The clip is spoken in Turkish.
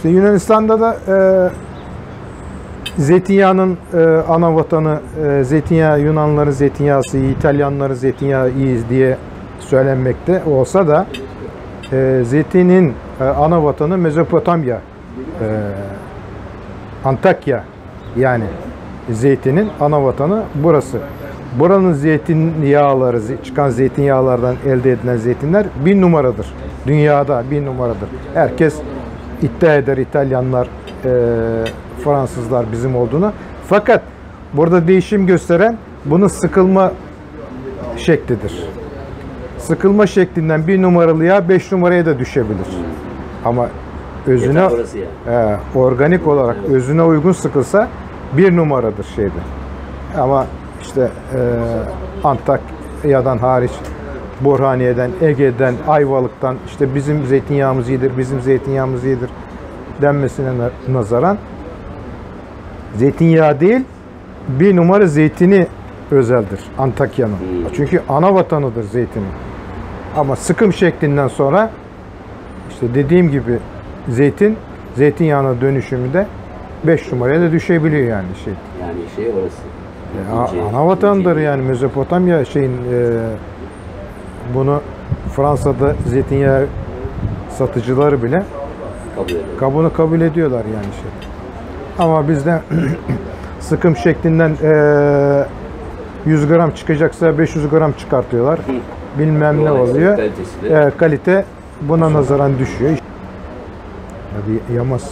İşte Yunanistan'da da e, zeytinyağının e, ana vatanı e, zeytinyağı Yunanların zeytinyağısı İtalyanların zeytinyağı iyi diye söylenmekte olsa da e, zeytinin e, ana vatanı Mezopotamya, e, Antakya yani zeytinin ana vatanı burası. Buranın zeytinyağları, ze- çıkan zeytinyağlardan elde edilen zeytinler bir numaradır. Dünyada bir numaradır. Herkes iddia eder İtalyanlar, e, Fransızlar bizim olduğunu. Fakat burada değişim gösteren bunun sıkılma şeklidir. Sıkılma şeklinden bir numaralı yağ beş numaraya da düşebilir. Ama özüne e, organik olarak özüne uygun sıkılsa bir numaradır şeyde. Ama işte e, Antakya'dan hariç Burhaniye'den, Ege'den, Ayvalık'tan işte bizim zeytinyağımız iyidir, bizim zeytinyağımız iyidir denmesine na- nazaran zeytinyağı değil bir numara zeytini özeldir Antakya'nın. Çünkü ana vatanıdır zeytinin. Ama sıkım şeklinden sonra işte dediğim gibi zeytin zeytinyağına dönüşümü de 5 numaraya da düşebiliyor yani şey. Yani şey orası. Ya, İkinci- ana vatandır yani Mezopotamya şeyin e, bunu Fransa'da zeytinyağı satıcıları bile Kabul ediyorum. kabını kabul ediyorlar yani şey. Ama bizde sıkım şeklinden e, 100 gram çıkacaksa 500 gram çıkartıyorlar. Bilmem ne oluyor. E, kalite buna nazaran düşüyor. Hadi yamaz.